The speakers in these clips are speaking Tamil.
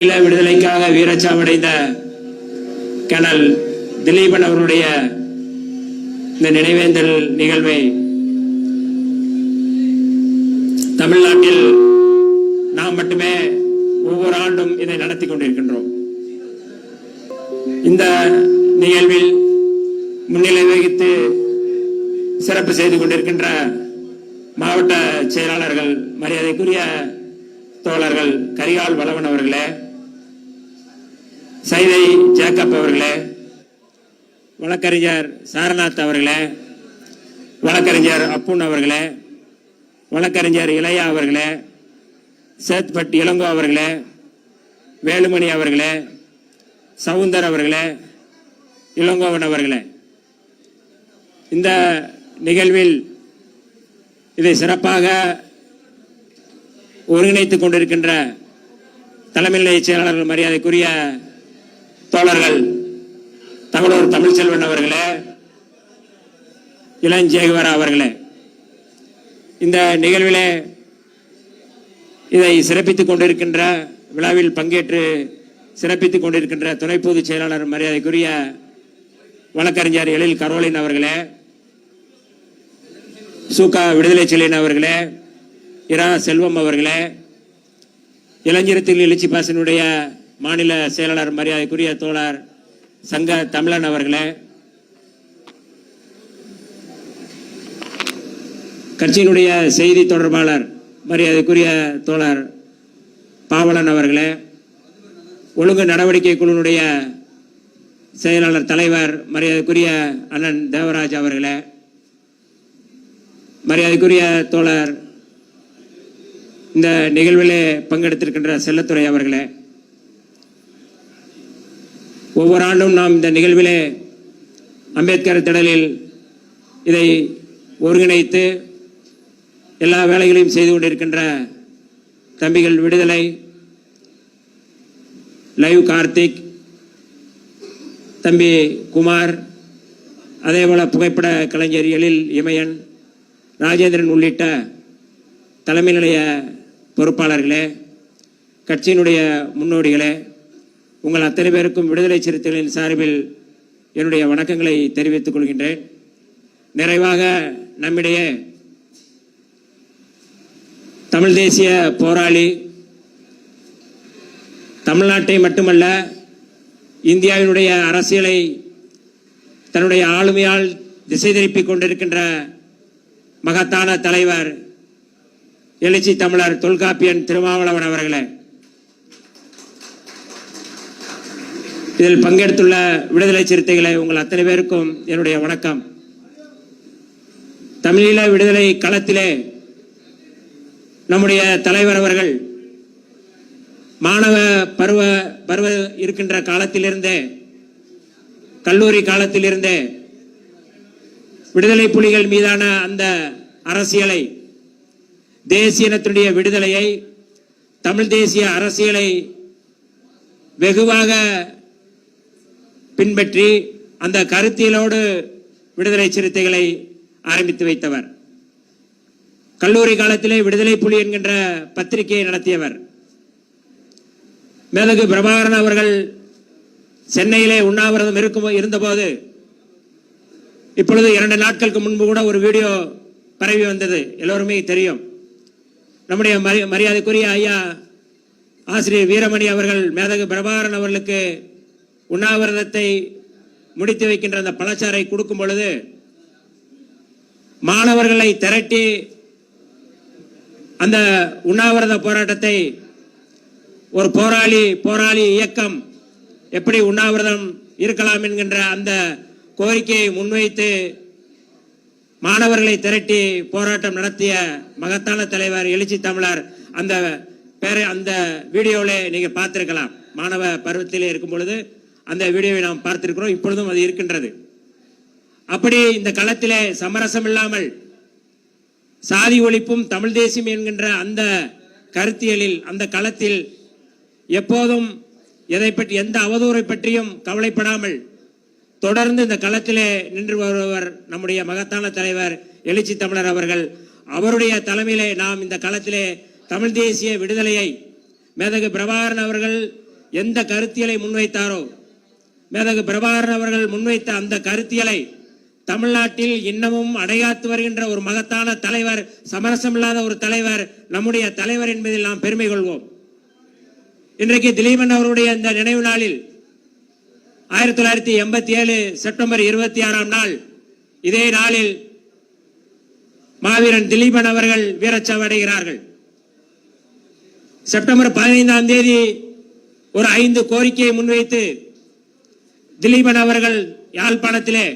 விடுதலைக்காக வீரச்சாவடைந்த கனல் திலீபன் அவருடைய இந்த நினைவேந்தல் நிகழ்வை தமிழ்நாட்டில் நாம் மட்டுமே ஒவ்வொரு ஆண்டும் இதை நடத்தி கொண்டிருக்கின்றோம். இந்த நிகழ்வில் முன்னிலை வகித்து சிறப்பு செய்து கொண்டிருக்கின்ற மாவட்ட செயலாளர்கள் மரியாதைக்குரிய தோழர்கள் கரிகால் வளவன் அவர்களே சைதை ஜேக்கப் அவர்களே வழக்கறிஞர் சாரநாத் அவர்களே வழக்கறிஞர் அப்புன் அவர்களே வழக்கறிஞர் இளையா அவர்களே சேத்பட் இளங்கோ அவர்களே வேலுமணி அவர்களே சவுந்தர் அவர்களே இளங்கோவன் அவர்களே. இந்த நிகழ்வில் இதை சிறப்பாக ஒருங்கிணைத்துக் கொண்டிருக்கின்ற தலைமை நிலைய செயலாளர்கள் மரியாதைக்குரிய தோழர்கள் தகவலூர் தமிழ்ச்செல்வன் அவர்களே இளஞ்சேகவரா அவர்களே இந்த நிகழ்விலே இதை சிறப்பித்துக் கொண்டிருக்கின்ற விழாவில் பங்கேற்று சிறப்பித்துக் கொண்டிருக்கின்ற துணை பொதுச் செயலாளர் மரியாதைக்குரிய வழக்கறிஞர் எழில் கரோலின் அவர்களே சூகா விடுதலை செல்லின் அவர்களே இரா செல்வம் அவர்களே இளைஞரத்தில் எழுச்சி பாசனுடைய மாநில செயலாளர் மரியாதைக்குரிய தோழர் சங்க தமிழன் அவர்களே கட்சியினுடைய செய்தி தொடர்பாளர் மரியாதைக்குரிய தோழர் பாவலன் அவர்களே ஒழுங்கு நடவடிக்கை குழுவினுடைய செயலாளர் தலைவர் மரியாதைக்குரிய அண்ணன் தேவராஜ் அவர்களே மரியாதைக்குரிய தோழர் இந்த நிகழ்விலே பங்கெடுத்திருக்கின்ற செல்லத்துறை அவர்களே ஒவ்வொரு ஆண்டும் நாம் இந்த நிகழ்விலே அம்பேத்கர் திடலில் இதை ஒருங்கிணைத்து எல்லா வேலைகளையும் செய்து கொண்டிருக்கின்ற தம்பிகள் விடுதலை லைவ் கார்த்திக் தம்பி குமார் அதேபோல புகைப்பட கலைஞர் எழில் இமயன் ராஜேந்திரன் உள்ளிட்ட தலைமை நிலைய பொறுப்பாளர்களே கட்சியினுடைய முன்னோடிகளே உங்கள் அத்தனை பேருக்கும் விடுதலை சிறுத்தைகளின் சார்பில் என்னுடைய வணக்கங்களை தெரிவித்துக் கொள்கின்றேன். நிறைவாக நம்மிடையே தமிழ் தேசிய போராளி தமிழ்நாட்டை மட்டுமல்ல இந்தியாவினுடைய அரசியலை தன்னுடைய ஆளுமையால் திசை திருப்பிக் கொண்டிருக்கின்ற மகத்தான தலைவர் எழுச்சி தமிழர் தொல்காப்பியன் திருமாவளவன் அவர்களே. இதில் பங்கெடுத்துள்ள விடுதலை சிறுத்தைகளை உங்கள் அத்தனை பேருக்கும் என்னுடைய வணக்கம். தமிழீழ விடுதலை களத்திலே நம்முடைய தலைவர் அவர்கள் மாணவ பருவ பருவ இருக்கின்ற காலத்திலிருந்தே கல்லூரி காலத்திலிருந்தே விடுதலை புலிகள் மீதான அந்த அரசியலை தேசிய இனத்தினுடைய விடுதலையை தமிழ் தேசிய அரசியலை வெகுவாக பின்பற்றி அந்த கருத்தியலோடு விடுதலை சிறுத்தைகளை ஆரம்பித்து வைத்தவர். கல்லூரி காலத்திலே விடுதலை புலி என்கின்ற பத்திரிகையை நடத்தியவர். மேலகு பிரபாகரன் அவர்கள் சென்னையிலே உண்ணாவிரதம் இருக்கும் இருந்தபோது இப்பொழுது இரண்டு நாட்களுக்கு முன்பு கூட ஒரு வீடியோ பரவி வந்தது. எல்லோருமே தெரியும். நம்முடைய மரியாதைக்குரிய ஐயா ஆசிரியர் வீரமணி அவர்கள் மேதகு பிரபாகரன் அவர்களுக்கு உண்ணாவிரதத்தை முடித்து வைக்கின்ற அந்த பழச்சாரை கொடுக்கும் பொழுது மாணவர்களை திரட்டி அந்த உண்ணாவிரத போராட்டத்தை ஒரு போராளி போராளி இயக்கம் எப்படி உண்ணாவிரதம் இருக்கலாம் என்கின்ற அந்த கோரிக்கையை முன்வைத்து மாணவர்களை திரட்டி போராட்டம் நடத்திய மகத்தான தலைவர் எழுச்சி தமிழர் அந்த பேரை அந்த வீடியோவில் நீங்கள் பார்த்திருக்கலாம். மாணவ பருவத்திலே இருக்கும் பொழுது அந்த வீடியோவை நாம் பார்த்திருக்கிறோம். இப்பொழுதும் அது இருக்கின்றது. அப்படி இந்த களத்திலே சமரசம் இல்லாமல் சாதி ஒழிப்பும் தமிழ் தேசியம் என்கின்ற அந்த கருத்தியலில் அந்த களத்தில் எப்போதும் எதை பற்றி எந்த அவதூறை பற்றியும் கவலைப்படாமல் தொடர்ந்து இந்த களத்திலே நின்று வருபவர் நம்முடைய மகத்தான தலைவர் எழுச்சி தமிழர் அவர்கள். அவருடைய தலைமையிலே நாம் இந்த களத்திலே தமிழ் தேசிய விடுதலையை மேதகு பிரபாகரன் அவர்கள் எந்த கருத்தியலை முன்வைத்தாரோ மேதகு பிரபாகரன் அவர்கள் முன்வைத்த அந்த கருத்தியலை தமிழ்நாட்டில் இன்னமும் அடையாத்து வருகின்ற ஒரு மகத்தான தலைவர் சமரசமில்லாத ஒரு தலைவர் நம்முடைய தலைவர் என்பதில் நாம் பெருமை கொள்வோம். இன்றைக்கு திலீபன் அவருடைய இந்த நினைவு நாளில் ஆயிரத்தி தொள்ளாயிரத்தி எண்பத்தி ஏழு செப்டம்பர் இருபத்தி ஆறாம் நாள் இதே நாளில் மாவீரன் திலீபன் அவர்கள் வீரச்சாவு அடைகிறார்கள் செப்டம்பர் பதினைந்தாம் தேதி ஒரு ஐந்து கோரிக்கையை முன்வைத்து திலீபன் அவர்கள் யாழ்ப்பாணத்திலே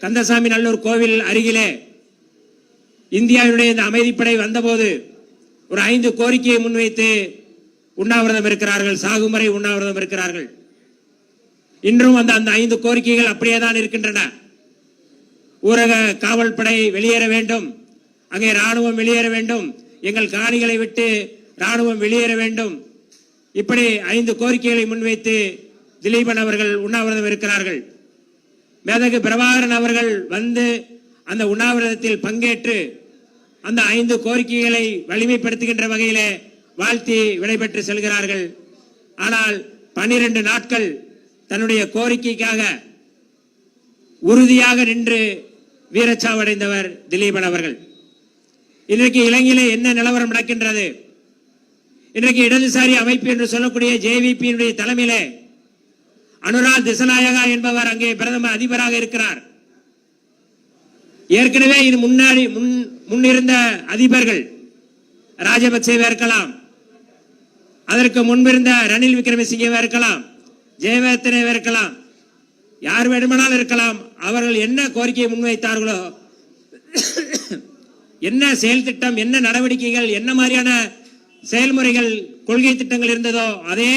கந்தசாமி நல்லூர் கோவில் அருகிலே இந்தியாவினுடைய இந்த அமைதிப்படை வந்தபோது ஒரு ஐந்து கோரிக்கையை முன்வைத்து உண்ணாவிரதம் இருக்கிறார்கள் சாகுமுறை உண்ணாவிரதம் இருக்கிறார்கள். இன்றும் அந்த அந்த ஐந்து கோரிக்கைகள் அப்படியே தான் இருக்கின்றன. ஊரக காவல்படை வெளியேற வேண்டும் அங்கே ராணுவம் வெளியேற வேண்டும் எங்கள் காணிகளை விட்டு ராணுவம் வெளியேற வேண்டும். இப்படி ஐந்து கோரிக்கைகளை முன்வைத்து திலீபன் அவர்கள் உண்ணாவிரதம் இருக்கிறார்கள். மேதகு பிரபாகரன் அவர்கள் வந்து அந்த உண்ணாவிரதத்தில் பங்கேற்று அந்த ஐந்து கோரிக்கைகளை வலிமைப்படுத்துகின்ற வகையிலே வாழ்த்தி விடைபெற்று செல்கிறார்கள். ஆனால் பனிரெண்டு நாட்கள் தன்னுடைய கோரிக்கைக்காக உறுதியாக நின்று வீரச்சாவடைந்தவர் திலீபன் அவர்கள். இன்றைக்கு இலங்கையிலே என்ன நிலவரம் நடக்கின்றது? இன்றைக்கு இடதுசாரி அமைப்பு என்று சொல்லக்கூடிய ஜேவிபியினுடைய தலைமையிலே அனுராக் திசநாயகா என்பவர் அங்கே பிரதம அதிபராக இருக்கிறார். ஏற்கனவே இது முன்னாடி முன் முன்னிருந்த அதிபர்கள் ராஜபக்சேவா இருக்கலாம். அதற்கு முன்பிருந்த ரணில் விக்ரமசிங்கவா இருக்கலாம். ஜெயவர்த்தனவா இருக்கலாம். யார் வேண்டுமானாலும் இருக்கலாம். அவர்கள் என்ன கோரிக்கையை முன்வைத்தார்களோ என்ன செயல் திட்டம் என்ன நடவடிக்கைகள் என்ன மாதிரியான செயல்முறைகள் கொள்கை திட்டங்கள் இருந்ததோ அதே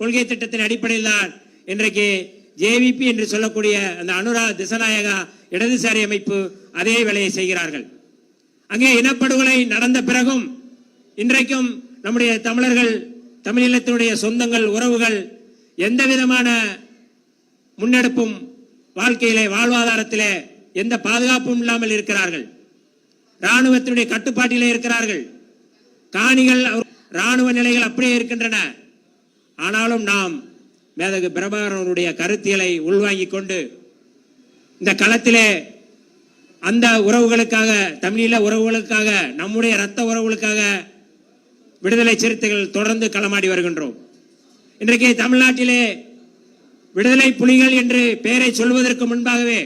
கொள்கை திட்டத்தின் அடிப்படையில் தான் இன்றைக்கு ஜேவிபி என்று சொல்லக்கூடிய அந்த அனுரா திசநாயகா இடதுசாரி அமைப்பு அதே வேலையை செய்கிறார்கள். அங்கே இனப்படுகொலை நடந்த பிறகும் இன்றைக்கும் நம்முடைய தமிழர்கள் தமிழீழத்தினுடைய சொந்தங்கள் உறவுகள் எந்த விதமான முன்னெடுப்பும் வாழ்க்கையிலே வாழ்வாதாரத்திலே எந்த பாதுகாப்பும் இல்லாமல் இருக்கிறார்கள். ராணுவத்தினுடைய கட்டுப்பாட்டிலே இருக்கிறார்கள். காணிகள் அவர்- ராணுவ நிலைகள் அப்படியே இருக்கின்றன. ஆனாலும் நாம் மேதகு பிரபாகரனுடைய கருத்தியலை உள்வாங்கிக் கொண்டு இந்த களத்திலே அந்த உறவுகளுக்காக தமிழீழ உறவுகளுக்காக நம்முடைய இரத்த உறவுகளுக்காக விடுதலை சிறுத்தைகள் தொடர்ந்து களமாடி வருகின்றோம். இன்றைக்கு தமிழ்நாட்டிலே விடுதலை புலிகள் என்று பெயரை சொல்வதற்கு முன்பாகவே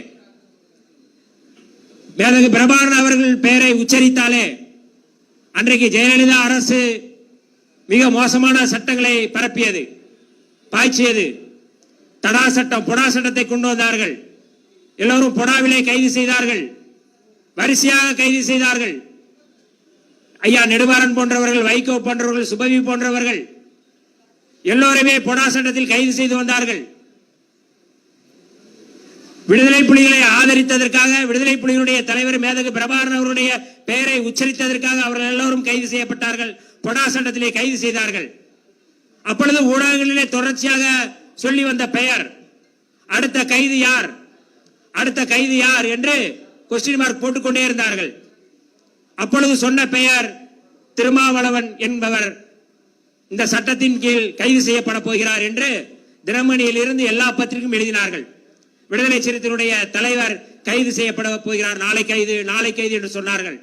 மேதகு பிரபாகரன் அவர்கள் பெயரை உச்சரித்தாலே அன்றைக்கு ஜெயலலிதா அரசு மிக மோசமான சட்டங்களை பரப்பியது. பாய்ச்சியது. தடா சட்டம் பொடா சட்டத்தை கொண்டு வந்தார்கள். எல்லோரும் பொடாவிலே கைது செய்தார்கள். வரிசையாக கைது செய்தார்கள். ஐயா நெடுமாறன் போன்றவர்கள் வைகோ போன்றவர்கள் சுபவி போன்றவர்கள் எல்லோருமே பொடா சட்டத்தில் கைது செய்து வந்தார்கள். விடுதலை புலிகளை ஆதரித்ததற்காக விடுதலை புலிகளுடைய தலைவர் மேதகு பிரபாகரன் அவருடைய பெயரை உச்சரித்ததற்காக அவர்கள் எல்லோரும் கைது செய்யப்பட்டார்கள். பொடா சட்டத்திலே கைது செய்தார்கள். அப்பொழுது ஊடகங்களிலே தொடர்ச்சியாக சொல்லி வந்த பெயர். அடுத்த கைது யார்? அடுத்த கைது யார் என்று கொஸ்டின் மார்க் போட்டுக்கொண்டே இருந்தார்கள். அப்பொழுது சொன்ன பெயர் திருமாவளவன் என்பவர் இந்த சட்டத்தின் கீழ் கைது செய்யப்பட போகிறார் என்று தினமணியில் இருந்து எல்லா பத்திரிகையும் எழுதினார்கள். விடுதலை சிறுத்தைகளுடைய தலைவர் கைது செய்யப்பட போகிறார். நாளை கைது நாளை கைது என்று சொன்னார்கள்.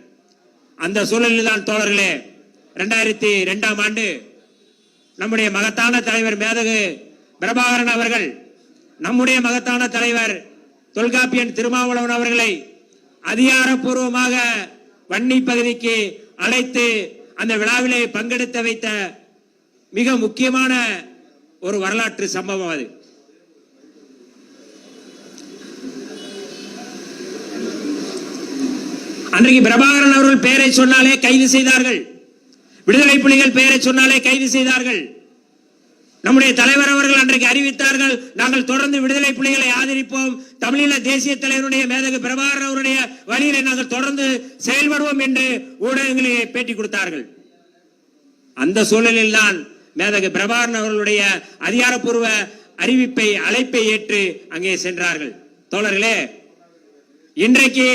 அந்த சூழலில் தான் தோழர்களே இரண்டாயிரத்தி இரண்டாம் ஆண்டு நம்முடைய மகத்தான தலைவர் மேதகு பிரபாகரன் அவர்கள் நம்முடைய மகத்தான தலைவர் தொல்காப்பியன் திருமாவளவன் அவர்களை அதிகாரப்பூர்வமாக வன்னி பகுதிக்கு அழைத்து அந்த விழாவிலே பங்கெடுத்த வைத்த மிக முக்கியமான ஒரு வரலாற்று சம்பவம் அது. அன்றைக்கு பிரபாகரன் அவர்கள் பெயரை சொன்னாலே கைது செய்தார்கள். விடுதலை புலிகள் பெயரை சொன்னாலே கைது செய்தார்கள். நம்முடைய தலைவர் அவர்கள் அன்றைக்கு அறிவித்தார்கள் நாங்கள் தொடர்ந்து விடுதலை புலிகளை ஆதரிப்போம். தமிழீழ தேசிய தலைவருடைய மேதகு பிரபாகரன் அவருடைய வழியிலே நாங்கள் தொடர்ந்து செயல்படுவோம் என்று ஊடகங்களிலே பேட்டி கொடுத்தார்கள். அந்த சூழலில் தான் மேதகு பிரபாகரன் அவர்களுடைய அதிகாரப்பூர்வ அறிவிப்பை அழைப்பை ஏற்று அங்கே சென்றார்கள். தோழர்களே இன்றைக்கு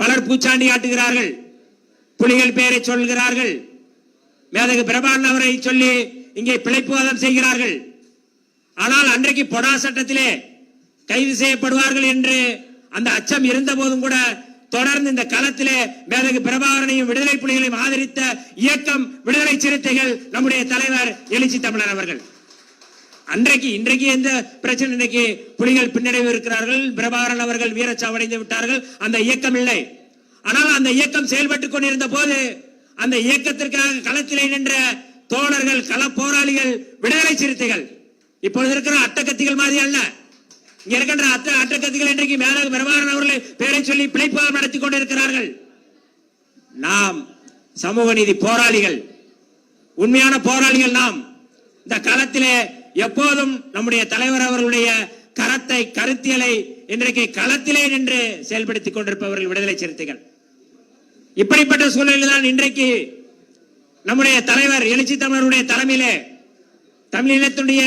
பலர் பூச்சாண்டி காட்டுகிறார்கள் புலிகள் பெயரை சொல்கிறார்கள். மேதகு பிரபாகரன் அவரை சொல்லி இங்கே பிழைப்புவாதம் செய்கிறார்கள். ஆனால் அன்றைக்கு பொடா சட்டத்திலே கைது செய்யப்படுவார்கள் என்று அந்த அச்சம் இருந்த போதும் கூட தொடர்ந்து இந்த களத்திலே மேதகு பிரபாகரனையும் விடுதலை புலிகளையும் ஆதரித்த இயக்கம் விடுதலை சிறுத்தைகள் நம்முடைய தலைவர் எழுச்சி தமிழர் அவர்கள். அன்றைக்கு இன்றைக்கு எந்த பிரச்சனை? இன்னைக்கு புலிகள் பின்னடைவு இருக்கிறார்கள். பிரபாகரன் அவர்கள் வீரச்சாவடைந்து விட்டார்கள். அந்த இயக்கம் இல்லை. ஆனால் அந்த இயக்கம் செயல்பட்டுக் கொண்டிருந்த போது அந்த இயக்கத்திற்காக களத்திலே நின்ற தோழர்கள் கள போராளிகள் விடுதலை சிறுத்தைகள். இப்பொழுது இருக்கிற அட்டக்கத்திகள் மாதிரி அல்ல. இங்க இருக்கின்ற அத்த அட்டக்கத்திகள் இன்றைக்கு மேல பிரபாகரன் அவர்களை பேரை சொல்லி பிழைப்பாக நடத்தி கொண்டிருக்கிறார்கள். நாம் சமூக நீதி போராளிகள். உண்மையான போராளிகள் நாம். இந்த களத்திலே எப்போதும் நம்முடைய தலைவர் அவர்களுடைய கரத்தை கருத்தியலை இன்றைக்கு களத்திலே நின்று செயல்படுத்திக் கொண்டிருப்பவர்கள் விடுதலை சிறுத்தைகள். இப்படிப்பட்ட சூழ்நிலை தான் இன்றைக்கு நம்முடைய தலைவர் எழுச்சி தமிழருடைய தலைமையிலே தமிழினத்துடைய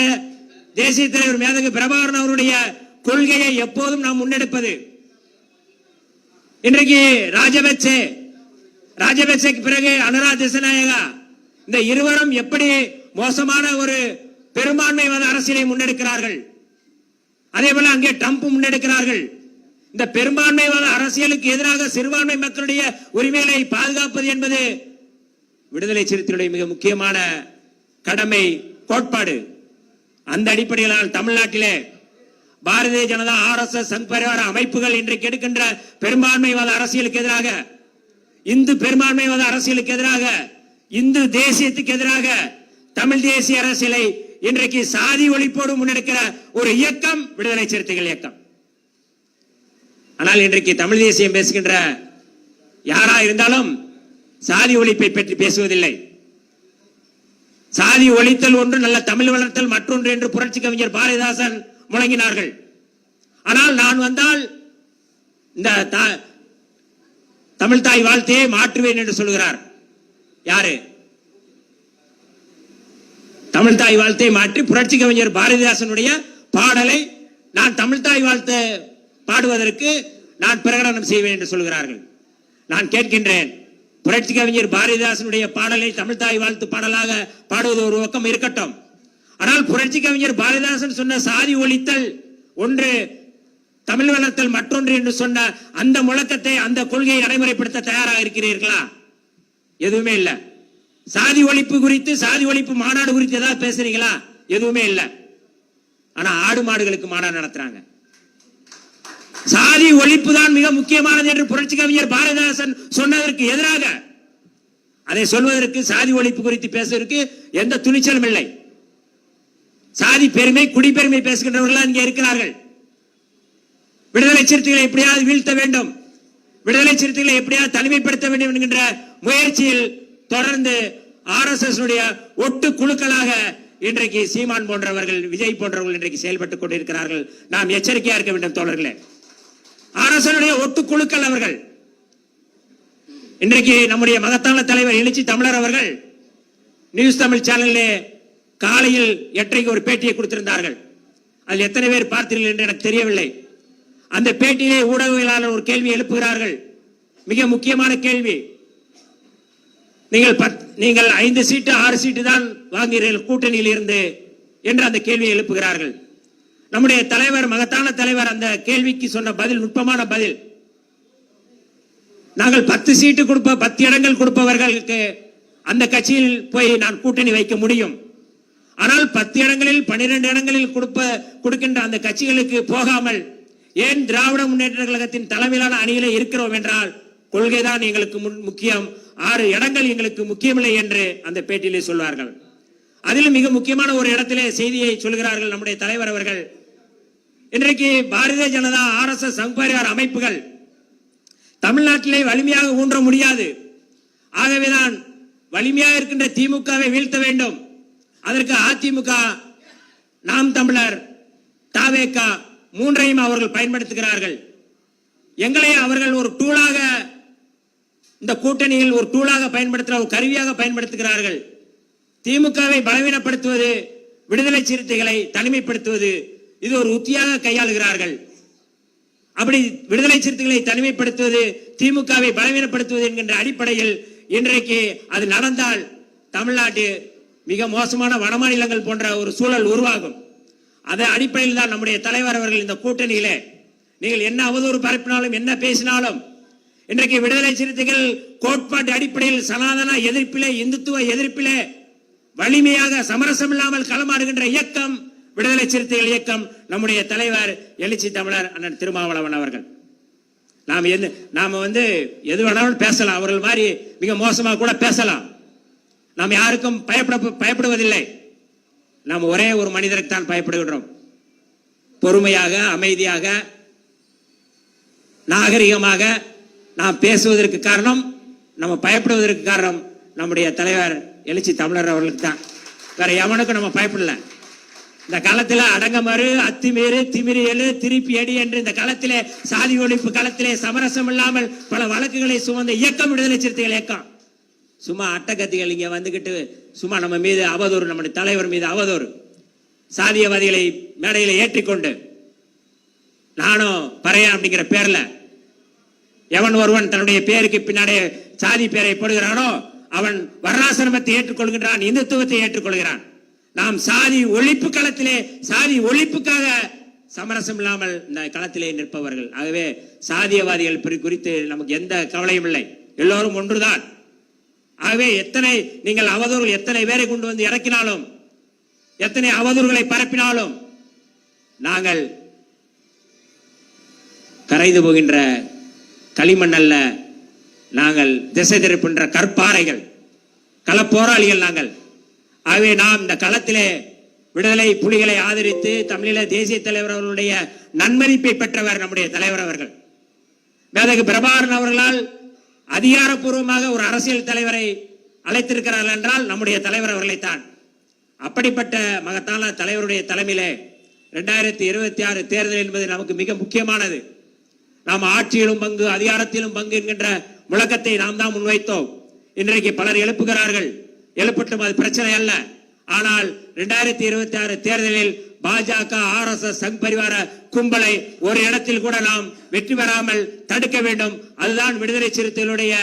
தேசிய தலைவர் மேதகு பிரபாகரன் அவருடைய கொள்கையை எப்போதும் நாம் முன்னெடுப்பது. இன்றைக்கு ராஜபக்சே ராஜபக்சேக்கு பிறகு அனுரா திசநாயகா இந்த இருவரும் எப்படி மோசமான ஒரு பெரும்பான்மை அரசியலை முன்னெடுக்கிறார்கள். அதே போல அங்கே ட்ரம்ப் முன்னெடுக்கிறார்கள். இந்த பெரும்பான்மைவாத அரசியலுக்கு எதிராக சிறுபான்மை மக்களுடைய உரிமைகளை பாதுகாப்பது என்பது விடுதலை சிறுத்தையுடைய மிக முக்கியமான கடமை கோட்பாடு. அந்த அடிப்படையிலால் தமிழ்நாட்டிலே Bharatiya Janata R S S Sangh Parivar அமைப்புகள் இன்றைக்கு எடுக்கின்ற பெரும்பான்மைவாத அரசியலுக்கு எதிராக இந்து பெரும்பான்மைவாத அரசியலுக்கு எதிராக இந்து தேசியத்துக்கு எதிராக தமிழ் தேசிய அரசியலை இன்றைக்கு சாதி ஒழிப்போடு முன்னெடுக்கிற ஒரு இயக்கம் விடுதலை சிறுத்தைகள் இயக்கம். ஆனால் இன்றைக்கு தமிழ் தேசியம் பேசுகின்ற யாரா இருந்தாலும் சாதி ஒழிப்பை பற்றி பேசுவதில்லை. சாதி ஒழித்தல் ஒன்று நல்ல தமிழ் வளர்த்தல் மற்றொன்று என்று புரட்சி கவிஞர் பாரதிதாசன் முழங்கினார்கள். ஆனால் நான் வந்தால் இந்த தா- தமிழ் தாய் வாழ்த்தையே மாற்றுவேன் என்று சொல்கிறார். யாரு? தமிழ் தாய் வாழ்த்தை மாற்றி புரட்சி கவிஞர் பாரதிதாசனுடைய பாடலை நான் தமிழ் தாய் வாழ்த்து பாடுவதற்கு நான் பிரகடனம் செய்வேன் என்று சொல்கிறார்கள். நான் கேட்கின்றேன். புரட்சி கவிஞர் பாரதிதாசனுடைய பாடலை தமிழ் தாய் வாழ்த்து பாடலாக பாடுவது ஒரு பக்கம் இருக்கட்டும். ஆனால் புரட்சி கவிஞர் பாரதிதாசன் சொன்ன சாதி ஒழித்தல் ஒன்று தமிழ் வளர்த்தல் மற்றொன்று என்று சொன்ன அந்த முழக்கத்தை அந்த கொள்கையை நடைமுறைப்படுத்த தயாராக இருக்கிறீர்களா? எதுவுமே இல்லை. சாதி ஒழிப்பு குறித்து சாதி ஒழிப்பு மாநாடு குறித்து ஏதாவது பேசுறீங்களா? எதுவுமே இல்லை. ஆனா ஆடு மாடுகளுக்கு மாநாடு நடத்துறாங்க. சாதி ஒழிப்பு தான் மிக முக்கியமானது என்று புரட்சி கவிஞர் பாரதிதாசன் சொன்னதற்கு எதிராக அதை சொல்வதற்கு சாதி ஒழிப்பு குறித்து பேசுவதற்கு எந்த துணிச்சலும் இல்லை. சாதி பெருமை குடிப்பெருமை பேசுகின்றவர்கள் இங்கே இருக்கிறார்கள். விடுதலை சிறுத்தைகளை எப்படியாவது வீழ்த்த வேண்டும். விடுதலை சிறுத்தைகளை எப்படியாவது தனிமைப்படுத்த வேண்டும் என்கின்ற முயற்சியில் தொடர்ந்து ஆர் எஸ் எஸ் ஒட்டு குழுக்களாக இன்றைக்கு சீமான் போன்றவர்கள் விஜய் போன்றவர்கள் இன்றைக்கு செயல்பட்டுக் கொண்டிருக்கிறார்கள். நாம் எச்சரிக்கையா இருக்க வேண்டும் தோழர்களே. அரசனுடைய ஒட்டு குழுக்கள் அவர்கள். இன்றைக்கு நம்முடைய மகத்தான தலைவர் எழுச்சி தமிழர் அவர்கள் நியூஸ் தமிழ் சேனலிலே காலையில் எட்டரைக்கு ஒரு பேட்டியை கொடுத்திருந்தார்கள். அதில் எத்தனை பேர் பார்த்தீர்கள் என்று எனக்கு தெரியவில்லை. அந்த பேட்டியிலே ஊடகவியலாளர் ஒரு கேள்வி எழுப்புகிறார்கள். மிக முக்கியமான கேள்வி. நீங்கள் பத்- நீங்கள் ஐந்து சீட்டு ஆறு சீட்டு தான் வாங்குகிறீர்கள் கூட்டணியில் இருந்து என்று அந்த கேள்வியை எழுப்புகிறார்கள். நம்முடைய தலைவர் மகத்தான தலைவர் அந்த கேள்விக்கு சொன்ன பதில் நுட்பமான பதில். நாங்கள் பத்து சீட்டு கொடுப்ப பத்து இடங்கள் கொடுப்பவர்களுக்கு அந்த கட்சியில் போய் நான் கூட்டணி வைக்க முடியும். ஆனால் பத்து இடங்களில் பன்னிரண்டு இடங்களில் கொடுப்ப கொடுக்கின்ற அந்த கட்சிகளுக்கு போகாமல் ஏன் திராவிட முன்னேற்ற கழகத்தின் தலைமையிலான அணியிலே இருக்கிறோம் என்றால் கொள்கைதான் எங்களுக்கு முன்- முக்கியம். ஆறு இடங்கள் எங்களுக்கு முக்கியமில்லை என்று அந்த பேட்டியிலே சொல்வார்கள். அதிலும் மிக முக்கியமான ஒரு இடத்திலே செய்தியை சொல்கிறார்கள் நம்முடைய தலைவர் அவர்கள். இன்றைக்கு Bharatiya Janata R S S அமைப்புகள் தமிழ்நாட்டிலே வலிமையாக ஊன்ற முடியாது. ஆகவேதான் வலிமையாக இருக்கின்ற திமுகவை வீழ்த்த வேண்டும். அதற்கு அதிமுக நாம் தமிழர் தாவேக்கா மூன்றையும் அவர்கள் பயன்படுத்துகிறார்கள். எங்களை அவர்கள் ஒரு டூலாக இந்த கூட்டணியில் ஒரு டூலாக பயன்படுத்துகிற ஒரு கருவியாக பயன்படுத்துகிறார்கள். திமுகவை பலவீனப்படுத்துவது விடுதலை சிறுத்தைகளை தனிமைப்படுத்துவது இது ஒரு உத்தியாக கையாளுகிறார்கள். அப்படி விடுதலை சிறுத்தைகளை தனிமைப்படுத்துவது திமுகவை பலவீனப்படுத்துவது என்கின்ற அடிப்படையில் இன்றைக்கு அது நடந்தால் தமிழ்நாட்டு மிக மோசமான வடமாநிலங்கள் போன்ற ஒரு சூழல் உருவாகும். அதன் அடிப்படையில் தான் நம்முடைய தலைவர் அவர்கள் இந்த கூட்டணியிலே. நீங்கள் என்ன அவதூறு பரப்பினாலும் என்ன பேசினாலும் இன்றைக்கு விடுதலை சிறுத்தைகள் கோட்பாட்டு அடிப்படையில் சனாதன எதிர்ப்பிலே இந்துத்துவ எதிர்ப்பிலே வலிமையாக சமரசம் இல்லாமல் களமாடுகின்ற இயக்கம் விடுதலை சிறுத்தைகள் இயக்கம் நம்முடைய தலைவர் எழுச்சி தமிழர் அண்ணன் திருமாவளவன் அவர்கள். நாம் எந்த நாம் வந்து எது வேணாலும் பேசலாம். அவர்கள் மாதிரி மிக மோசமாக கூட பேசலாம். நாம் யாருக்கும் பயப்பட பயப்படுவதில்லை. நாம் ஒரே ஒரு மனிதருக்கு தான் பயப்படுகின்றோம். பொறுமையாக அமைதியாக நாகரிகமாக நாம் பேசுவதற்கு காரணம் நம்ம பயப்படுவதற்கு காரணம் நம்முடைய தலைவர் எழுச்சி தமிழர் அவர்களுக்கு தான். வேற எவனுக்கும் நம்ம பயப்படல. இந்த காலத்தில் அடங்கமறு அத்துமீறு திமிரி எழு திருப்பி அடி என்று இந்த காலத்தில் சாதி ஒழிப்பு காலத்திலே சமரசம் இல்லாமல் பல வழக்குகளை சுமந்த இயக்கம் விடுதலை சிறுத்தைகள் இயக்கம். சும்மா அட்டகத்திகள் இங்கே வந்துக்கிட்டு சும்மா நம்ம மீது அவதூறு நம்முடைய தலைவர் மீது அவதூறு. சாதியவாதிகளை மேடையில் ஏற்றிக்கொண்டு நானும் பறையன் அப்படிங்கிற பேரில் எவன் ஒருவன் தன்னுடைய பேருக்கு பின்னாடி சாதி பேரை போடுகிறானோ அவன் வர்ணாசிரமத்தை ஏற்றுக்கொள்கிறான் இந்துத்துவத்தை ஏற்றுக்கொள்கிறான். நாம் சாதி ஒழிப்பு களத்திலே சாதி ஒழிப்புக்காக சமரசம் இல்லாமல் இந்த களத்திலே நிற்பவர்கள். ஆகவே சாதியவாதிகள் குறித்து நமக்கு எந்த கவலையும் இல்லை. எல்லோரும் ஒன்றுதான். ஆகவே எத்தனை நீங்கள் அவதூறுகள் எத்தனை பேரை கொண்டு வந்து இறக்கினாலும் எத்தனை அவதூறுகளை பரப்பினாலும் நாங்கள் கரைந்து போகின்ற களிமண் அல்ல நாங்கள் திசை திருப்புகின்ற கற்பாறைகள் களப்போராளிகள் நாங்கள். ஆகவே நாம் இந்த களத்திலே விடுதலை புலிகளை ஆதரித்து தமிழீழ தேசிய தலைவர் அவர்களுடைய நன்மதிப்பை பெற்றவர் நம்முடைய தலைவர் அவர்கள். மேதகு பிரபாகரன் அவர்களால் அதிகாரப்பூர்வமாக ஒரு அரசியல் தலைவரை அழைத்திருக்கிறார்கள் என்றால் நம்முடைய தலைவர் அவர்களைத்தான். அப்படிப்பட்ட மகத்தான தலைவருடைய தலைமையிலே ரெண்டாயிரத்தி இருபத்தி ஆறு தேர்தல் என்பது நமக்கு மிக முக்கியமானது. நாம் ஆட்சியிலும் பங்கு அதிகாரத்திலும் பங்கு என்கின்ற முழக்கத்தை நாம் தான் முன்வைத்தோம். இன்றைக்கு பலர் எழுப்புகிறார்கள். எழுப்பட்டும் அது பிரச்சனை அல்ல. ஆனால் இரண்டாயிரத்தி இருபத்தி ஆறு தேர்தலில் பாஜக ஆர் எஸ் எஸ் சங் பரிவார கும்பலை ஒரு இடத்தில் கூட நாம் வெற்றி பெறாமல் தடுக்க வேண்டும். அதுதான் விடுதலை சிறுத்தைகளுடைய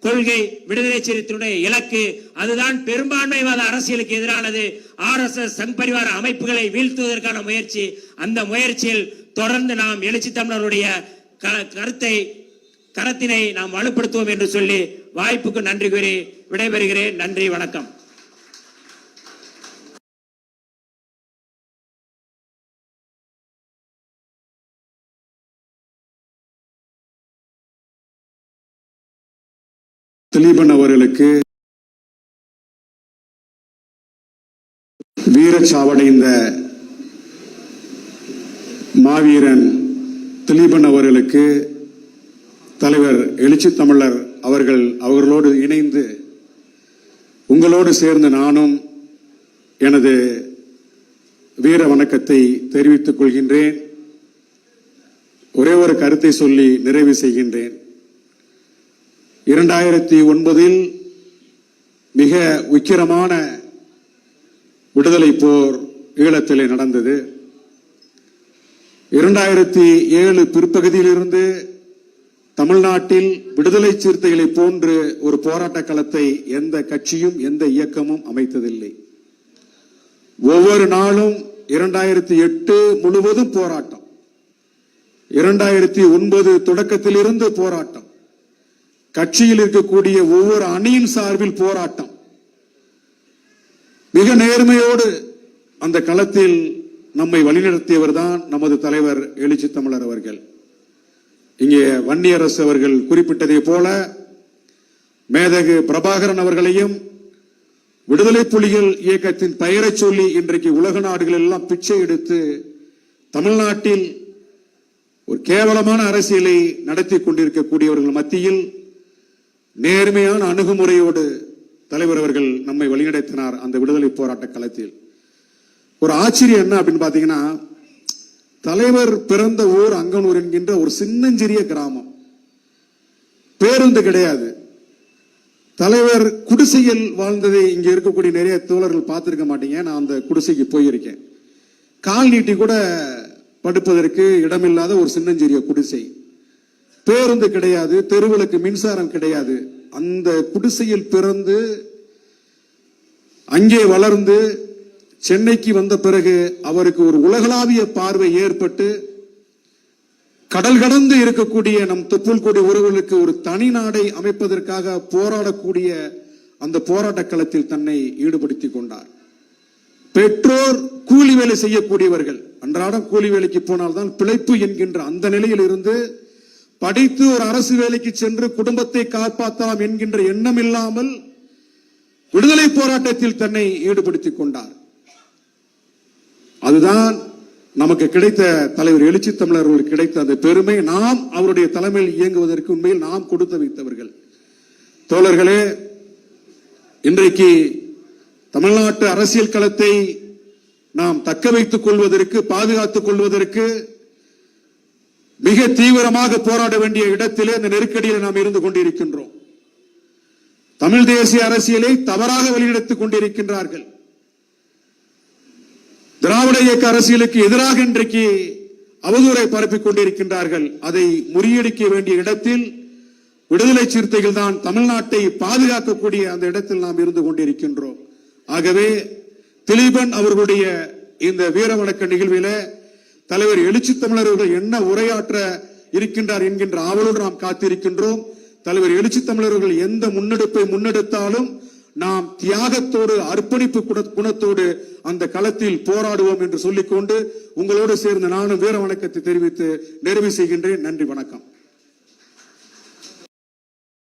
கொள்கை விடுதலை சிறுத்தையுடைய இலக்கு. அதுதான் பெரும்பான்மைவாத அரசியலுக்கு எதிரானது. ஆர் எஸ் எஸ் சங் பரிவார அமைப்புகளை வீழ்த்துவதற்கான முயற்சி. அந்த முயற்சியில் தொடர்ந்து நாம் எழுச்சி தமிழருடைய க- கருத்தை கரத்தினை நாம் வலுப்படுத்துவோம் என்று சொல்லி வாய்ப்புக்கு நன்றி கூறி விடைபெறுகிறேன். நன்றி வணக்கம். திலீபன் அவர்களுக்கு வீரச்சாவடைந்த மாவீரன் திலீபன் அவர்களுக்கு தலைவர் எழுச்சி தமிழர் அவர்கள் அவர்களோடு இணைந்து உங்களோடு சேர்ந்து நானும் எனது வீர வணக்கத்தை தெரிவித்துக் கொள்கின்றேன். ஒரே ஒரு கருத்தை சொல்லி நிறைவு செய்கின்றேன். இரண்டாயிரத்தி ஒன்பதில் மிக உக்கிரமான விடுதலை போர் ஈழத்திலே நடந்தது. இரண்டாயிரத்தி ஏழு பிற்பகுதியிலிருந்து தமிழ்நாட்டில் விடுதலை சிறுத்தைகளை போன்று ஒரு போராட்ட களத்தை எந்த கட்சியும் எந்த இயக்கமும் அமைத்ததில்லை. ஒவ்வொரு நாளும் இரண்டாயிரத்தி எட்டு முழுவதும் போராட்டம். இரண்டாயிரத்தி ஒன்பது தொடக்கத்திலிருந்து போராட்டம். கட்சியில் இருக்கக்கூடிய ஒவ்வொரு அணியின் சார்பில் போராட்டம். மிக நேர்மையோடு அந்த களத்தில் நம்மை வழிநடத்தியவர் தான் நமது தலைவர் எழுச்சி தமிழர் அவர்கள். இங்கே வன்னியரசு அவர்கள் குறிப்பிட்டதை போல மேதகு பிரபாகரன் அவர்களையும் விடுதலை புலிகள் இயக்கத்தின் பெயரை சொல்லி இன்றைக்கு உலக நாடுகள் எல்லாம் பிச்சை எடுத்து தமிழ்நாட்டில் ஒரு கேவலமான அரசியலை நடத்தி கொண்டிருக்கக்கூடியவர்கள் மத்தியில் நேர்மையான அணுகுமுறையோடு தலைவர் அவர்கள் நம்மை வழிநடத்தினார் அந்த விடுதலை போராட்ட களத்தில். ஒரு ஆச்சரியம் என்ன அப்படின்னு பாத்தீங்கன்னா தலைவர் பிறந்த ஊர் அங்கனூர் என்கின்ற ஒரு சின்னஞ்சிறிய கிராமம். பேருந்து கிடையாது. தலைவர் குடிசையில் வாழ்ந்ததை இங்கே இருக்கக்கூடிய நிறைய தோழர்கள் பார்த்துருக்க மாட்டீங்க. நான் அந்த குடிசைக்கு போயிருக்கேன். கால் நீட்டி கூட படுப்பதற்கு இடமில்லாத ஒரு சின்னஞ்சிறிய குடிசை. பேருந்து கிடையாது. தெருவிளக்கு மின்சாரம் கிடையாது. அந்த குடிசையில் பிறந்து அங்கே வளர்ந்து சென்னைக்கு வந்த பிறகு அவருக்கு ஒரு உலகளாவிய பார்வை ஏற்பட்டு கடல் கடந்து இருக்கக்கூடிய நம் தொப்புள்கொடி உறவுகளுக்கு ஒரு தனி நாடை அமைப்பதற்காக போராடக்கூடிய அந்த போராட்ட களத்தில் தன்னை ஈடுபடுத்திக் கொண்டார். பெற்றோர் கூலி வேலை செய்யக்கூடியவர்கள் அன்றாடம் கூலி வேலைக்கு போனால்தான் பிழைப்பு என்கின்ற அந்த நிலையில் இருந்து படித்து ஒரு அரசு வேலைக்கு சென்று குடும்பத்தை காப்பாற்றலாம் என்கின்ற எண்ணம் இல்லாமல் விடுதலை போராட்டத்தில் தன்னை ஈடுபடுத்திக் கொண்டார். அதுதான் நமக்கு கிடைத்த தலைவர் எழுச்சி தமிழர்கள் கிடைத்த அந்த பெருமை. நாம் அவருடைய தலைமையில் இயங்குவதற்கு உண்மையில் நாம் கொடுத்து வைத்தவர்கள். தோழர்களே இன்றைக்கு தமிழ்நாட்டு அரசியல் களத்தை நாம் தக்க வைத்துக் கொள்வதற்கு பாதுகாத்துக் கொள்வதற்கு மிக தீவிரமாக போராட வேண்டிய இடத்திலே இந்த நெருக்கடியில் நாம் இருந்து கொண்டிருக்கின்றோம். தமிழ் தேசிய அரசியலை தவறாக வெளியிடத்துக் கொண்டிருக்கின்றார்கள். திராவிட இயக்க அரசியலுக்கு எதிராக இன்றைக்கு அவதூறை பரப்பிக் கொண்டிருக்கின்றார்கள். அதை முறியடிக்க வேண்டிய இடத்தில் விடுதலை சிறுத்தைகள் தான் தமிழ்நாட்டை பாதுகாக்கக்கூடிய அந்த இடத்தில் நாம் இருந்து கொண்டிருக்கின்றோம். ஆகவே திலீபன் அவர்களுடைய இந்த வீரவணக்க நிகழ்வில தலைவர் எழுச்சி தமிழர்கள் என்ன உரையாற்ற இருக்கின்றார் என்கின்ற ஆவலோடு நாம் காத்திருக்கின்றோம். தலைவர் எழுச்சி தமிழர்கள் எந்த முன்னெடுப்பை முன்னெடுத்தாலும் நாம் தியாகத்தோடு அர்ப்பணிப்பு குண- குணத்தோடு அந்த களத்தில் போராடுவோம் என்று சொல்லிக்கொண்டு உங்களோடு சேர்ந்து நானும் வீர வணக்கத்தை தெரிவித்து நிறைவு செய்கின்றேன். நன்றி வணக்கம்.